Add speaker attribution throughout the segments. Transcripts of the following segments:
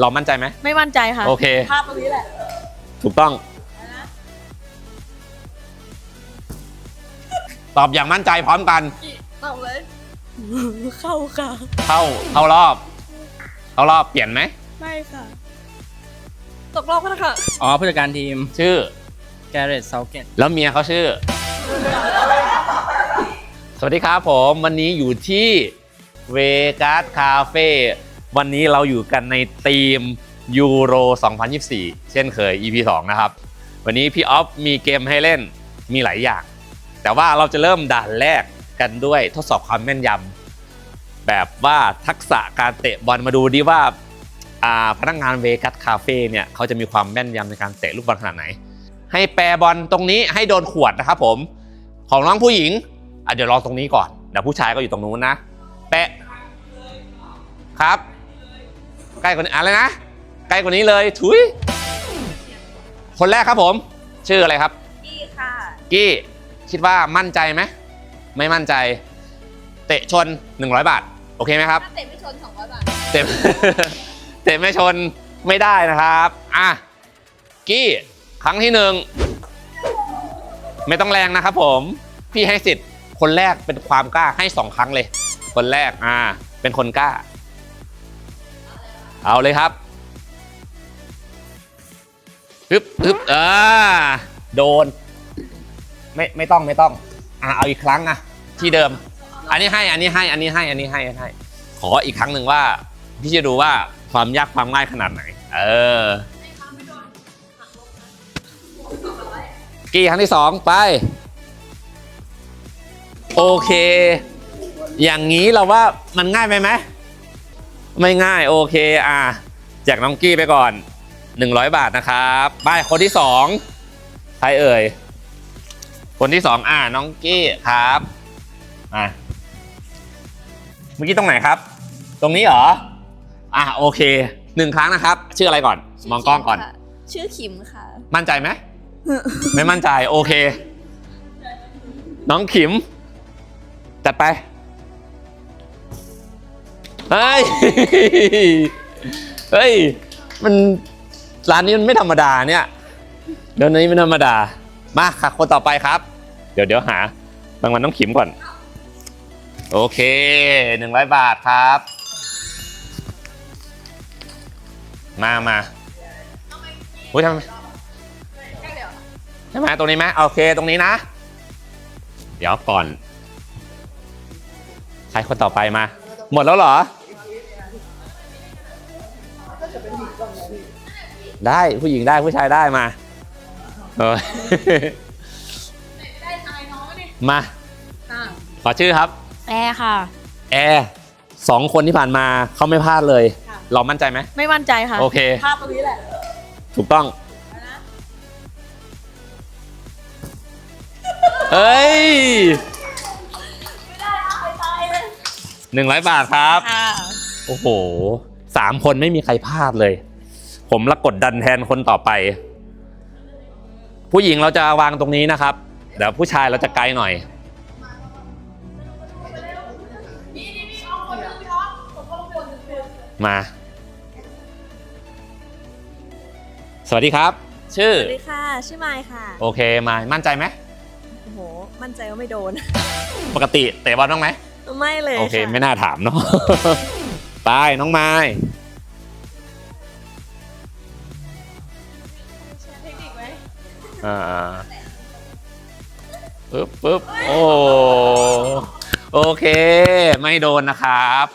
Speaker 1: เรามั่นใจไหม
Speaker 2: ไม่มั่นใจค่ะ
Speaker 1: โอเค
Speaker 2: ภาพตรงนี้แหละ
Speaker 1: ถูกต้อง ตอบอย่างมั่นใจพร้อมกัน
Speaker 2: ตอบเลย เข้าค่ะ
Speaker 1: เข้า เข้ารอบ เข้ารอบเปลี่ยนไหม
Speaker 2: ไม่ค่ะ ตกรอบกันค่ะ
Speaker 3: อ๋อผู้จัดการทีม
Speaker 1: ชื่อ
Speaker 3: แกเรตเซาเกต
Speaker 1: แล้วเมียเขาชื่อ สวัสดีครับผม วันนี้อยู่ที่เวกัสคาเฟ่ วันนี้เราอยู่กันในทีมยูโร 2024 เช่นเคย EP 2 นะครับ วันนี้พี่ออฟมีเกมให้เล่นมีหลายอย่าง แต่ว่าเราจะเริ่มด่านแรกกันด้วยทดสอบความแม่นยำแบบว่าทักษะการเตะบอลมาดูดิว่าพนักงานเวกัสคาเฟ่เนี่ยเขาจะมีความแม่นยำในการเตะลูกบอลขนาดไหน ให้แปรบอลตรงนี้ให้โดนขวดนะครับผมของน้องผู้หญิงเดี๋ยวรอตรงนี้ก่อนเดี๋ยวผู้ชายก็อยู่ตรงนู้นนะ แปะครับ ล้กว่านี้อะไรนะใกล้กว่านี้เลยถุย คนแรกครับผม ชื่ออะไรครับ
Speaker 2: กี้ค่ะ
Speaker 1: กี้คิดว่ามั่นใจไหมไม่มั่นใจ เตะชน 100 บาท โอเคไหมครับ
Speaker 2: ถ้าเตะไม่ชน 200 บาท
Speaker 1: เตะ เตะไม่ชนไม่ได้นะครับอะกี้ครั้งที่หนึ่งไม่ต้องแรงนะครับผม พี่ให้สิทธิ์ คนแรกเป็นความกล้าให้สองครั้งเลย คนแรกอ่าเป็นคนกล้า เอาเลยครับฮึบฮึบอ่าโดน ไม่ไม่ต้องไม่ต้อง อ่าเอาอีกครั้งอะที่เดิม อันนี้ให้อันนี้ให้อันนี้ให้อันนี้ให้อันนี้ให้ ขออีกครั้งหนึ่งว่า พี่จะดูว่าความยากความง่ายขนาดไหน เออกี่ครั้งที่สองไป โอเค อย่างนี้เราว่ามันง่ายไปไหม ไม่ง่ายโอเคอะแจกน้องกี้ไปก่อน 100 บาทนะครับไปคนที่สองใครเอ่ย คนที่สองอ่าน้องกี้ครับอะเมื่อกี้ตรงไหนครับ ตรงนี้เหรออะโอเคหนึ่งครั้งนะครับ ชื่ออะไรก่อน มองกล้องก่อน
Speaker 2: ชื่อขิมค่ะ
Speaker 1: มั่นใจไหม ไม่มั่นใจ โอเค น้องขิม จัดไป เฮ้ย เฮ้ย มันร้านนี้มันไม่ธรรมดาเนี่ยเดี๋ยวนี้ไม่ธรรมดา มาค่ะคนต่อไปครับ เดี๋ยวเดี๋ยวหารางวัลน้องขิมก่อน โอเคหนึ่งร้อยบาทครับ มามาอุ้ยทำไมใช่ไหมตรงนี้ไหมโอเคตรงนี้นะ เดี๋ยวก่อน ใครคนต่อไปมา หมดแล้วเหรอ ได้ผู้หญิงได้ผู้ชายได้มาเออ
Speaker 2: ได้ทายน้องนี่
Speaker 1: มา
Speaker 2: ค่ะ
Speaker 1: ขอชื่อครับ
Speaker 2: แอร์ค่ะ
Speaker 1: แอร์สองคนที่ผ่านมาเขาไม่พลาดเลย
Speaker 2: ค่ะ
Speaker 1: เรามั่นใจไหม
Speaker 2: ไม่มั่นใจค่ะ
Speaker 1: โอเค
Speaker 2: ภาพตรงนี้แหละ
Speaker 1: ถูกต้อง เอ้ย
Speaker 2: ไม่ได้เอาไปตายเลย
Speaker 1: หนึ่งร้อยบาทครับ
Speaker 2: ค่ะ
Speaker 1: โอ้โหสามคนไม่มีใครพลาดเลย ผมละกดดันแทนคนต่อไป ผู้หญิงเราจะวางตรงนี้นะครับ เดี๋ยวผู้ชายเราจะไกลหน่อย มา สวัสดีครับ ชื่อ
Speaker 2: สวัสดีค่ะ ชื่อไมค์ค่ะ
Speaker 1: โอเคมามั่นใจไหม
Speaker 2: โอ้โห มั่นใจว่าไม่โดน
Speaker 1: ปกติเตะบอลบ้างไหม
Speaker 2: ไม่เลย
Speaker 1: โอเคะ ไม่น่าถามเนาะ ไปน้องไม้ อ่าปึ๊บปึ๊บโอ้โอเค ไม่โดนนะครับ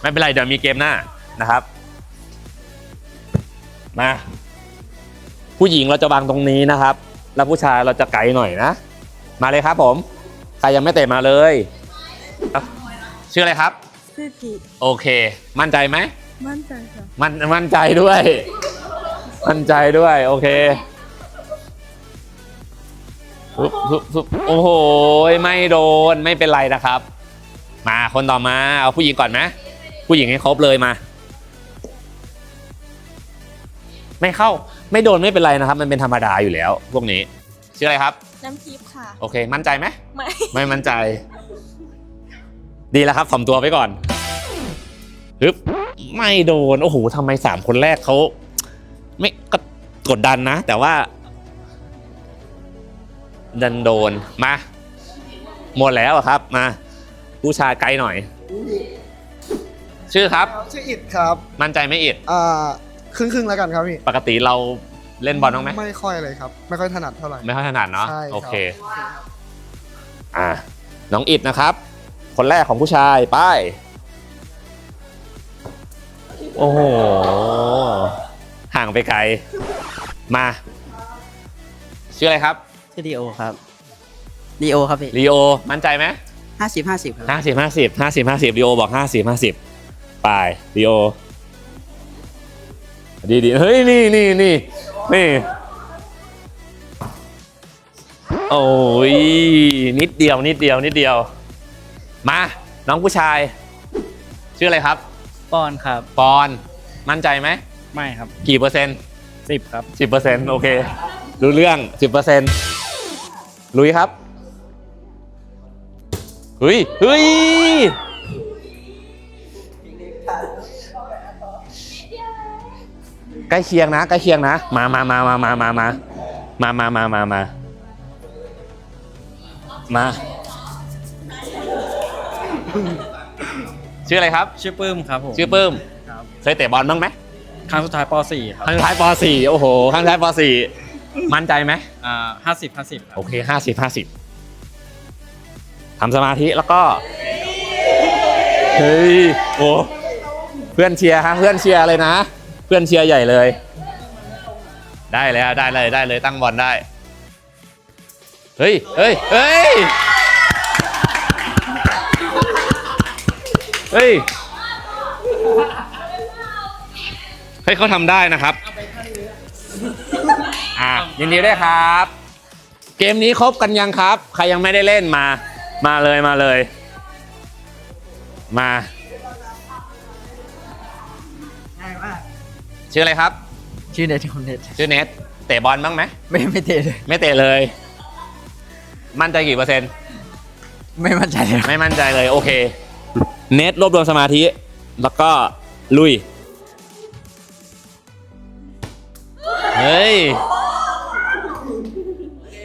Speaker 1: ไม่เป็นไรเดี๋ยวมีเกมหน้านะครับ มา ผู้หญิงเราจะวางตรงนี้นะครับ แล้วผู้ชายเราจะไกลหน่อยนะ มาเลยครับผม ใครยังไม่เตะมาเลยอะชื่ออะไรครับ
Speaker 2: ชื่อกิ
Speaker 1: โอเค มั่นใจไหม
Speaker 2: มั่นใจค่ะ
Speaker 1: มันมั่นใจด้วย มั่นใจด้วย โอเค ปึ๊บปึ๊บปึ๊บโอ้โห ไม่โดนไม่เป็นไรนะครับ มาคนต่อมา เอาผู้หญิงก่อนไหมผู้หญิงให้ครบเลยมา ไม่เข้าไม่โดนไม่เป็นไรนะครับ มันเป็นธรรมดาอยู่แล้ว พวกนี้ชื่ออะไรครับ
Speaker 2: น้ำทิพย์ค่ะ
Speaker 1: โอเค มั่นใจไหม
Speaker 2: ไม่
Speaker 1: ไม่มั่นใจ ดีแล้วครับถ่อมตัวไว้ก่อนฮึบไม่โดน โอ้โหทำไมสามคนแรกเขาไม่ก็กดดันนะ แต่ว่า ดันโดนมา หมดแล้วอะครับมา ผู้ชายไกลหน่อย ชื่อครับ
Speaker 4: ชื่ออิดครับ
Speaker 1: มั่นใจไหม่อิด
Speaker 4: อ่าครึ่งครึ่งๆแล้วกันครับพี่
Speaker 1: ปกติเราเล่นบอลบ้างไหม
Speaker 4: ไม่ค่อยเลยครับ ไม่ค่อยถนัดเท่าไหร่
Speaker 1: ไม่ค่อยถนัดเนาะ
Speaker 4: ใช่ครับ
Speaker 1: โอเค อ่าน้องอิดนะครับ คนแรกของผู้ชายไป้ายโอ้โหห่างไปไกล มา ชื่ออะไรครับ
Speaker 3: ชื่อดีโอครับดีโอครับพี่
Speaker 1: ลีโอมั่นใจไหม
Speaker 3: ห้าสิบห้าสิบครับ
Speaker 1: ห้าสิบห้าสิบห้าสิบห้าสิบลีโอบอกห้าสิบห้าสิบไปลีโอดีดีเฮ้ยนี่นี่นี่นี่โอ้ยนิดเดียวนิดเดียวนิดเดียว มาน้องผู้ชาย ชื่ออะไรครับ
Speaker 3: ปอนครับ
Speaker 1: ปอนมั่นใจไหม
Speaker 3: ไม่ครับ
Speaker 1: กี่เปอร์เซ็นต์
Speaker 3: สิบครับ
Speaker 1: สิบเปอร์เซ็นต์โอเครู้เรื่องสิบเปอร์เซ็นต์ ลุยครับเฮ้ยเฮ้ยใกล้เคียงนะใกล้เคียงนะ มามามามามามามามามามามามามาชื่ออะไรครับ
Speaker 3: ชื่อปื้มครับผม
Speaker 1: ชื่อปื้ม
Speaker 3: ครับ
Speaker 1: เคยเตะบอลบ้างไหม
Speaker 3: ครั้งสุดท้ายป .4 ครับ
Speaker 1: ครั้งสุดท้ายป .4 โอ้โหครั้งสุดท้ายป .4 มั่นใจไหม
Speaker 3: อ่า ห้าสิบห้าสิบครับ
Speaker 1: โอเคห้าสิบห้าสิบทำสมาธิแล้วก็เฮ้ยโอ้เพื่อนเชียร์ฮะเพื่อนเชียร์เลยนะ เพื่อนเชียร์ใหญ่เลย ได้แล้วได้เลยได้เลยตั้งบอลได้ เฮ้ยเฮ้ยเฮ้ยเฮ้ยเฮ้ยเขาทำได้นะครับอะยินดีด้วยครับ เกมนี้ครบกันยังครับ ใครยังไม่ได้เล่นมา มาเลยมาเลย มาชื่ออะไรครับ
Speaker 3: ชื่อเน็ตคนเน็ต
Speaker 1: ชื่อเนทเตะบอลบ้างไหม
Speaker 3: ไม่ไม่เตะเลย
Speaker 1: ไม่เตะเลย มั่นใจกี่เปอร์เซ็นต์
Speaker 3: ไม่มั่นใจเลย
Speaker 1: ไม่มั่นใจเลยโอเค เนทรวบรวมสมาธิ แล้วก็ลุย เฮ้ย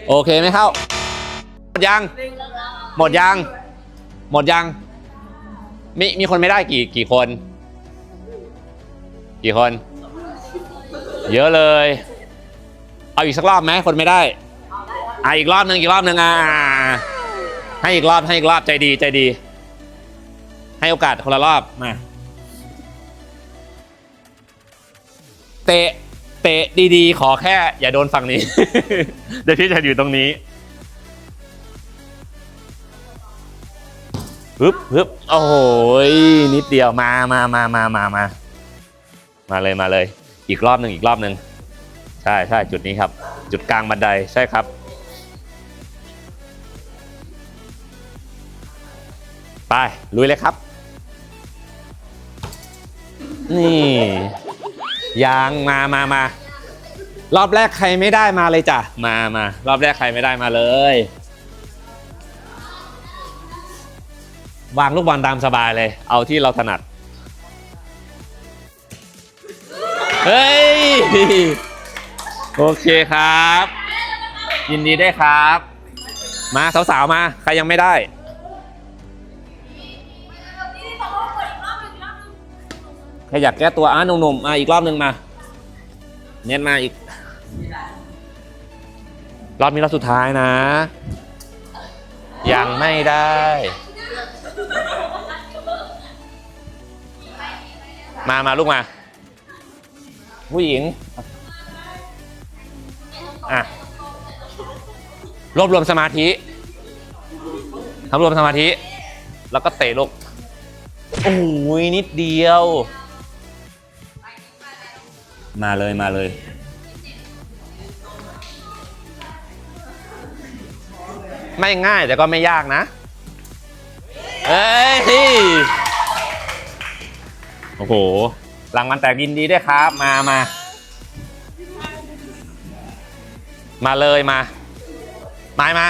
Speaker 1: โอเคไหมเข้า หมดยัง หมดยัง หมดยัง มีมีคนไม่ได้กี่กี่คน กี่คน เยอะเลย เอาอีกสักรอบไหมคนไม่ได้อะอีกรอบหนึ่งอีกรอบหนึ่งอะให้อีกรอบให้อีกรอบใจดีใจดี ให้โอกาสคนละรอบมา เตะ เตะดีๆ ขอแค่อย่าโดนฝั่งนี้ เดี๋ยวพี่จะอยู่ตรงนี้ฮึบฮึบโอ้โหนิดเดียวมามามามามามามาเลยมาเลย อีกรอบหนึ่งอีกรอบหนึ่งใช่ใช่จุดนี้ครับ จุดกลางบันไดใช่ครับไปลุยเลยครับ นี่ ยังมามามา รอบแรกใครไม่ได้มาเลยจ้ะ มามารอบแรกใครไม่ได้มาเลย วางลูกบอลตามสบายเลย เอาที่เราถนัด เฮ้ย โอเคครับ ยินดีได้ครับ มาสาวๆมา ใครยังไม่ได้ ใครอยากแก้ตัวอะหนุ่มๆมาอีกรอบหนึ่งมา เน้นมาอีก รอบนี้รอบสุดท้ายนะ ยังไม่ได้ มามาลูกมา ผู้หญิง อะ รวบรวมสมาธิทำรวมสมาธิ แล้วก็เตะลูก โอ้ยนิดเดียว มาเลยมาเลย ไม่ง่ายแต่ก็ไม่ยากนะ เอ้ย โอ้โหรางวัลแตกยินดีด้วยครับ มามา มาเลยมา มามา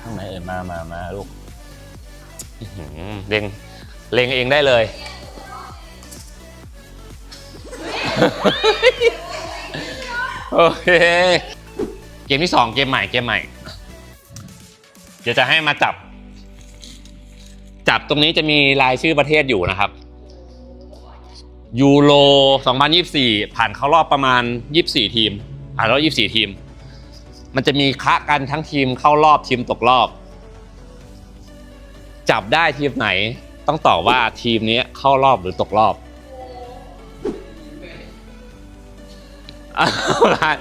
Speaker 1: ทางไหนเอ่ยมามามาลูกอื้อหือเร่งเล็งเองได้เลย โอเค เกมที่สองเกมใหม่เกมใหม่ เดี๋ยวจะให้มาจับ จับตรงนี้จะมีรายชื่อประเทศอยู่นะครับ ยูโร 2024 ผ่านเข้ารอบประมาณ 24 ทีม ผ่านรอบ24 ทีม มันจะมีคะกันทั้งทีมเข้ารอบทีมตกรอบ จับได้ทีมไหนต้องตอบว่าทีมนี้เข้ารอบหรือตกรอบ เอาล่ะ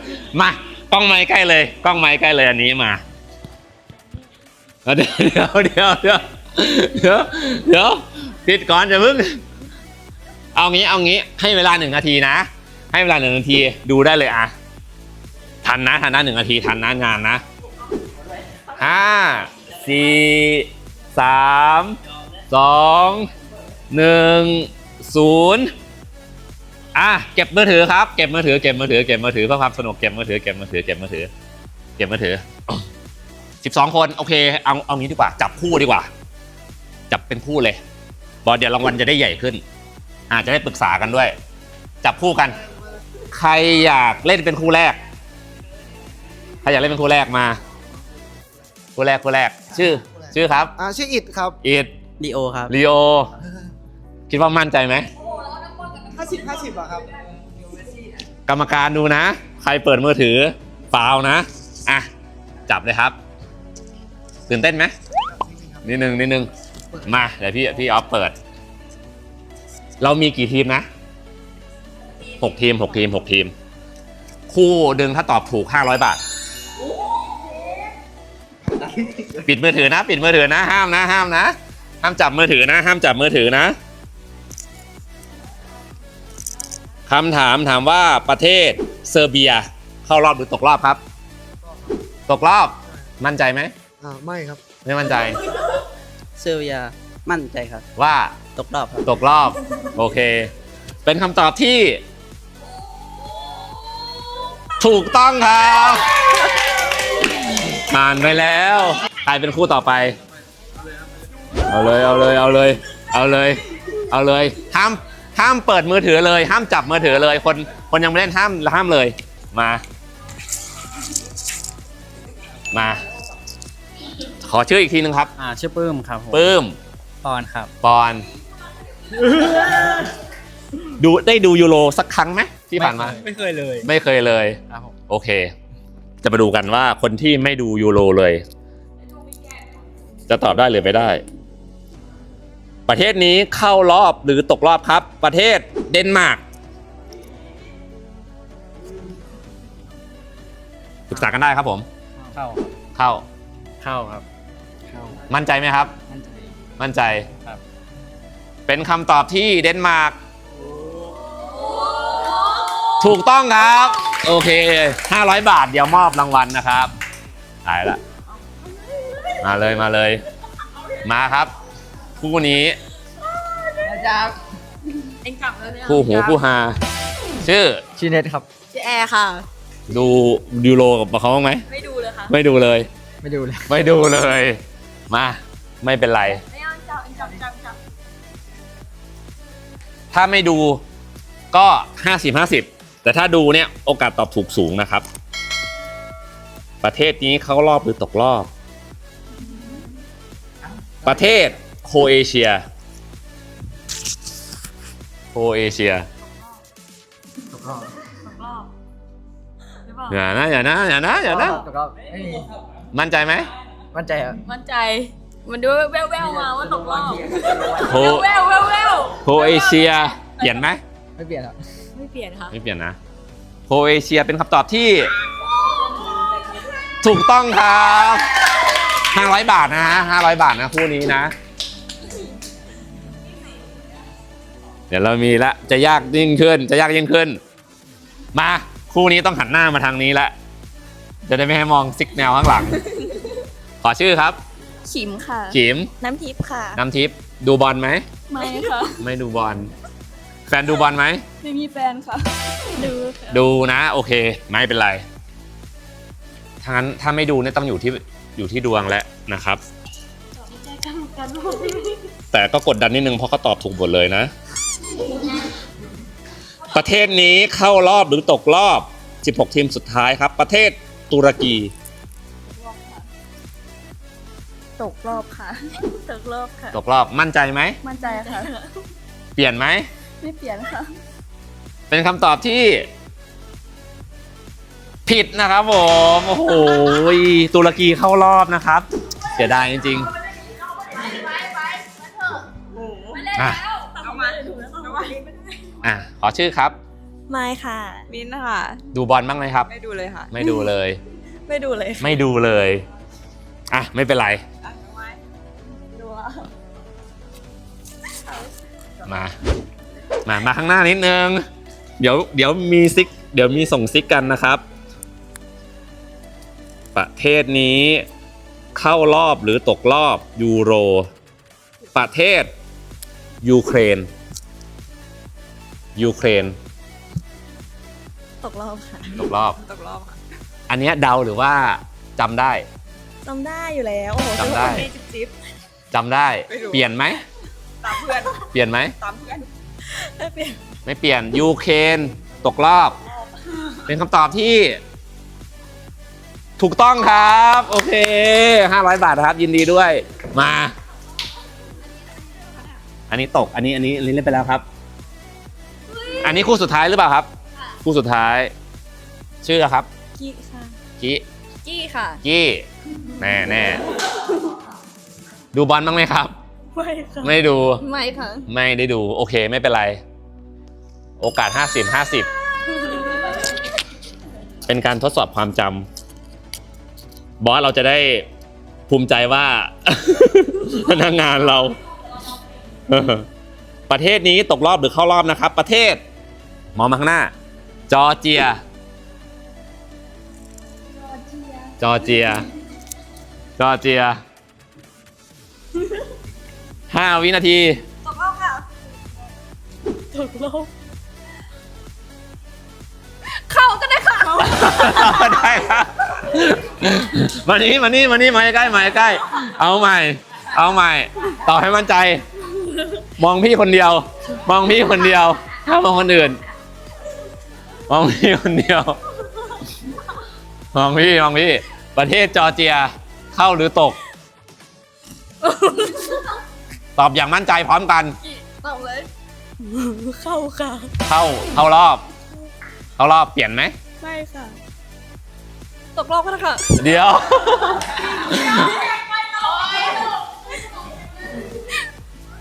Speaker 1: มากล้องไม้ใกล้เลยกล้องไม้ใกล้เลยอันนี้มาเดี๋ยวเดี๋ยวเดี๋ยวเดี๋ยวเดี๋ยวปิดก่อนจะเพิ่งเอางี้เอางี้ให้เวลาหนึ่งนาทีนะ ให้เวลาหนึ่งนาทีดูได้เลยอะทันนะทันนะหนึ่งนาทีทันนะงานนะห้าสี่สามสองหนึ่งศูนย์ อะเก็บมือถือครับเก็บมือถือเก็บมือถือเก็บมือถือเพื่อความสนุกเก็บมือถือเก็บมือถือเก็บมือถือเก็บมือถือสิบสองคนโอเคเอาเอางี้ดีกว่า จับคู่ดีกว่า จับเป็นคู่เลย บอลเดี๋ยวรางวัลจะได้ใหญ่ขึ้น อาจจะได้ปรึกษากันด้วย จับคู่กัน ใครอยากเล่นเป็นคู่แรกใครอยากเล่นเป็นคู่แรกมาคู่แรกคู่แรก ชื่อ ชื่อครับ
Speaker 4: อ่าชื่ออิดครับ
Speaker 1: อีด
Speaker 3: ลีโอครับ
Speaker 1: ลีโอคิดว่ามั่นใจไหม
Speaker 4: 50 50อะครับ
Speaker 1: กรรมการดูนะ ใครเปิดมือถือฟาวนะ อะ จับเลยครับ ตื่นเต้นไหมนิดนึงนิดนึงมาเดี๋ยวพี่พี่ออฟเปิด เรามีกี่ทีมนะหกทีมหกทีมหกทีม คู่ดึงถ้าตอบถูก500บาท ปิดมือถือนะ ปิดมือถือนะ ห้ามนะ ห้ามนะ ห้ามจับมือถือนะ ห้ามจับมือถือนะ คำถามถามว่าประเทศเซอร์เบีย เข้ารอบหรือตกรอบครับ ตกรอบมั่นใจไหม
Speaker 4: อ่าไม่ครับ
Speaker 1: ไม่มั่นใจ
Speaker 3: เซอร์เบียมั่นใจครับ
Speaker 1: ว่า
Speaker 3: ตกรอบครับ
Speaker 1: ตกรอบโอเค เป็นคำตอบที่ ถูกต้องครับผ่านไปแล้วใครเป็นคู่ต่อไป เอาเลยเอาเลยเอาเลยเอาเลยเอาเลยห้าม ห้ามเปิดมือถือเลย ห้ามจับมือถือเลย คนคนยังไม่เล่นห้ามห้ามเลยมา มา ขอชื่ออีกทีนึงครับ
Speaker 3: อ่าชื่อปื้มครับผม
Speaker 1: ปื้ม
Speaker 3: ปอนครับ
Speaker 1: ปอน ดูได้ดูยูโรสักครั้งไหมที่ผ่านมา
Speaker 3: ไม่เคยเลย
Speaker 1: ไม่เคยเลย
Speaker 3: ครับผม
Speaker 1: โอเค จะมาดูกันว่าคนที่ไม่ดูยูโรเลย จะตอบได้หรือไม่ได้ ประเทศนี้เข้ารอบหรือตกรอบครับ ประเทศเดนมาร์กปรึกษากันได้ครับผม
Speaker 3: เข้า
Speaker 1: เข้า
Speaker 3: เข้าครับ เข้า
Speaker 1: มั่นใจไหมครับ
Speaker 3: มั่นใจ
Speaker 1: มั่นใจ
Speaker 3: ครับ
Speaker 1: เป็นคำตอบที่เดนมาร์กถูกต้องครับ โอเค 500 บาทเดี๋ยวมอบรางวัลนะครับตายละ มาเลยมาเลย มาครับ คู่นี้
Speaker 2: เอ็งกลับแล้วเนี่ย
Speaker 1: คู่หูคู่ฮาชื่อ
Speaker 3: ชื่อเน็ตครับ
Speaker 2: ชื่อแอร์ค่ะ
Speaker 1: ดูยูโรกับเขาบ้างไหม
Speaker 2: ไม่ดูเลยค่ะ
Speaker 1: ไม่ดูเลย
Speaker 3: ไม่ดูเลย
Speaker 1: ไม่ดูเลย มา ไม่เป็นไร
Speaker 2: ไม่เอาจับจับจับจับ
Speaker 1: ถ้าไม่ดูก็ 50 50 แต่ถ้าดูเนี่ยโอกาสตอบถูกสูงนะครับ ประเทศนี้เข้ารอบหรือตกรอบ ประเทศ โครเอเชีย โครเอเชีย
Speaker 3: ตกรอบ
Speaker 2: ตกรอบหรือเปล่า
Speaker 1: อย่านะอย่านะอย่านะอย่านะ
Speaker 3: ตกรอบไม่มี
Speaker 1: มั่นใจไหม
Speaker 3: มั่นใจครับ
Speaker 2: มั่นใจ มันดูแววแววๆมาว่าตกรอบ
Speaker 1: โคร
Speaker 2: แววแววแวว
Speaker 1: โครเอเชีย เปลี่ยนไหม
Speaker 3: ไม่เปลี่ยนครับ
Speaker 2: ไม่เปลี่ยนค่ะ
Speaker 1: ไม่เปลี่ยนนะ โครเอเชียเป็นคำตอบที่ ถูกต้องครับ 500 บาทนะฮะ500 บาทนะคู่นี้นะ ดี๋ยวเรามีละจะยากยิ่งขึ้น จะยากยิ่งขึ้น มาคู่นี้ต้องหันหน้ามาทางนี้ละ จะได้ไม่ให้มองซิกแนวข้างหลัง ขอชื่อครับ
Speaker 2: ขิมค่ะ
Speaker 1: จิม
Speaker 2: น้ำทิพย์ค่ะ
Speaker 1: น้ำทิพย์ดูบอลไหม
Speaker 2: ไม่ค่ะ
Speaker 1: ไม่ดูบอล แฟนดูบอลไหม
Speaker 2: ไม่มีแฟนค่ะ ดูค่ะ
Speaker 1: ดูนะ โอเค ไม่เป็นไรถ้างั้นถ้าไม่ดูเนี่ยต้องอยู่ที่อยู่ที่ดวงแล้วนะครับ
Speaker 2: ใจกันกัน
Speaker 1: แต่ก็กดดันนิดนึงเพราะเขาตอบถูกหมดเลยนะ ประเทศนี้เข้ารอบหรือตกรอบ 16 ทีมสุดท้ายครับ ประเทศตุรกี
Speaker 2: ตกรอบค่ะ ตกรอบค่ะ
Speaker 1: ตกรอบมั่นใจไหม
Speaker 2: มั่นใจค่ะ
Speaker 1: เปลี่ยนไหม
Speaker 2: ไม่เปลี่ยนค่ะ
Speaker 1: เป็นคำตอบที่ ผิดนะครับผม โอ้โหตุรกีเข้ารอบนะครับ เสียดายจริงๆอะ อะขอชื่อครับ
Speaker 2: ไม่ค่ะ
Speaker 5: มินท์ค่ะ
Speaker 1: ดูบอลบ้างไหมครับ
Speaker 5: ไม่ดูเลยค่ะ
Speaker 1: ไม่ดูเลย
Speaker 2: ไม่ดูเลยค่ะ
Speaker 1: ไม่ดูเลยอะไม่เป็นไร
Speaker 2: ดูอะ
Speaker 1: มา มามาข้างหน้านิดนึง เดี๋ยวเดี๋ยวมีซิก เดี๋ยวมีส่งซิกกันนะครับ ประเทศนี้เข้ารอบหรือตกรอบยูโร ประเทศยูเครน ยูเครน
Speaker 2: ตกรอบค่ะ
Speaker 1: ตกรอบ
Speaker 5: ตกรอบค่ะ
Speaker 1: อันเนี้ยเดาหรือว่าจำได้
Speaker 2: จำได้อยู่แล้ว โอ้โห
Speaker 1: จำได้
Speaker 2: เป็นคนจิ๊บ
Speaker 1: จำได้
Speaker 5: ไม่รู้
Speaker 1: เปลี่ยนไหม
Speaker 5: ตามเพื่อน
Speaker 1: เปลี่ยนไหม
Speaker 5: ตามเพื่อน
Speaker 2: ๆไม่เปลี่ยน
Speaker 1: ไม่เปลี่ยนยูเครนตกรอบ เป็นคำตอบที่ ถูกต้องครับ โอเค 500 บาทครับ ยินดีด้วย มา อันนี้ตกอันนี้อันนี้อันนี้เล่นไปแล้วครับ อันนี้คู่สุดท้ายหรือเปล่าครับ คู่สุดท้าย ชื่ออะไรครับ
Speaker 2: กี้ค่ะ
Speaker 1: กิ
Speaker 2: กี้ค่ะ
Speaker 1: กี้แน่แน่ดูบอลบ้างไหมครับ
Speaker 2: ไม่ค่ะ
Speaker 1: ไม่ดู
Speaker 2: ไม่ค่ะ
Speaker 1: ไม่ได้ดู โอเคไม่เป็นไร โอกาส 50 50 เป็นการทดสอบความจำบอสเราจะได้ภูมิใจว่า พนักงานเรา ประเทศนี้ตกรอบหรือเข้ารอบนะครับ ประเทศ มองมาข้างหน้า จอร์เจีย จอร์เจีย จอร์เจียห้าวินาที
Speaker 2: ตกรอบเข้าก็ได้ค่ะ
Speaker 1: ได้ครับมานี่มานี่มานี่มาใกล้ๆมาใกล้ๆเอาใหม่ เอาใหม่ตอบให้มั่นใจ มองพี่คนเดียว มองพี่คนเดียว ถ้ามองคนอื่น มองพี่คนเดียว มองพี่มองพี่ ประเทศจอร์เจียเข้าหรือตก ตอบอย่างมั่นใจพร้อมกัน
Speaker 2: ตอบเลย เข้าค่ะ
Speaker 1: เข้าเข้ารอบ เข้ารอบเปลี่ยนไหม
Speaker 2: ไม่ค่ะ ตกรอบก็ได้ค่ะ
Speaker 1: เดี๋ยว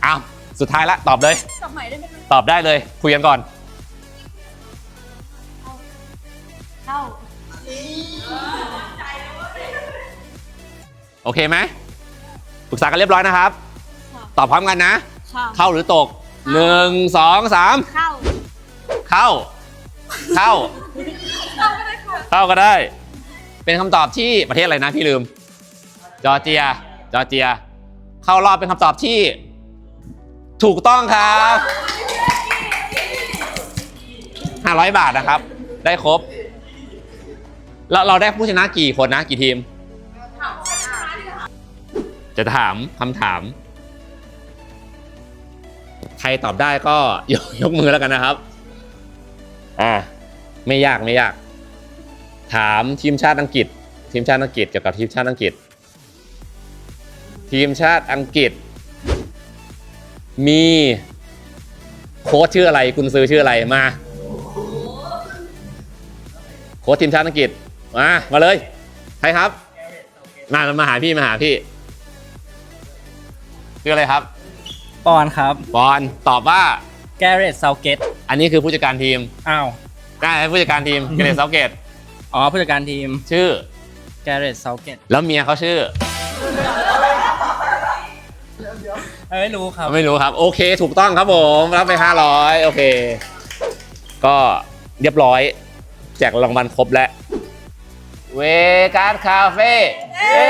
Speaker 1: อ้าว สุดท้ายละตอบเลย
Speaker 2: ตอบใหม่ได้ไหมคะ
Speaker 1: ตอบได้เลยคุยกันก่อน
Speaker 2: เข้า
Speaker 1: โอเคไหมปรึกษากันเรียบร้อยนะครับ ตอบพร้อมกันนะ
Speaker 2: ค่ะ
Speaker 1: เข้าหรือตกหนึ่งสองสาม
Speaker 2: เข้า
Speaker 1: เข้า เข้าเข้าก็ได้ เป็นคำตอบที่ประเทศอะไรนะพี่ลืม จอร์เจีย จอร์เจีย เข้ารอบเป็นคำตอบที่ ถูกต้องครับ500บาทนะครับ ได้ครบแล้วเราได้ผู้ชนะกี่คนนะ กี่ทีม จะถามคำถาม ใครตอบได้ก็ยกยกมือแล้วกันนะครับ อ่า ไม่ยากไม่ยาก ถามทีมชาติอังกฤษ ทีมชาติอังกฤษเกี่ยวกับทีมชาติอังกฤษ ทีมชาติอังกฤษ มีโค้ชชื่ออะไรคุณซื้อชื่ออะไรมา โค้ชทีมชาติอังกฤษมามาเลยใครครับมามาหาพี่มาหาพี่ชื่ออะไรครับ
Speaker 3: ปอนครับ
Speaker 1: บอลตอบว่า
Speaker 3: แกเรตเซาเกต
Speaker 1: อันนี้คือผู้จัดการทีม
Speaker 3: อ้าว
Speaker 1: ได้ผู้จัดการทีมเกเรตเซาเกต
Speaker 3: อ๋อผู้จัดการทีม
Speaker 1: ชื่อ
Speaker 3: แกเรตเซาเกต
Speaker 1: แล้วเมียเขาชื่อ
Speaker 3: ไม่รู้ครับ
Speaker 1: ไม่รู้ครับ โอเค ถูกต้องครับผมรับไป500โอเค ก็เรียบร้อย แจกรางวัลครบแล้วเวกัสคาเฟ่เย้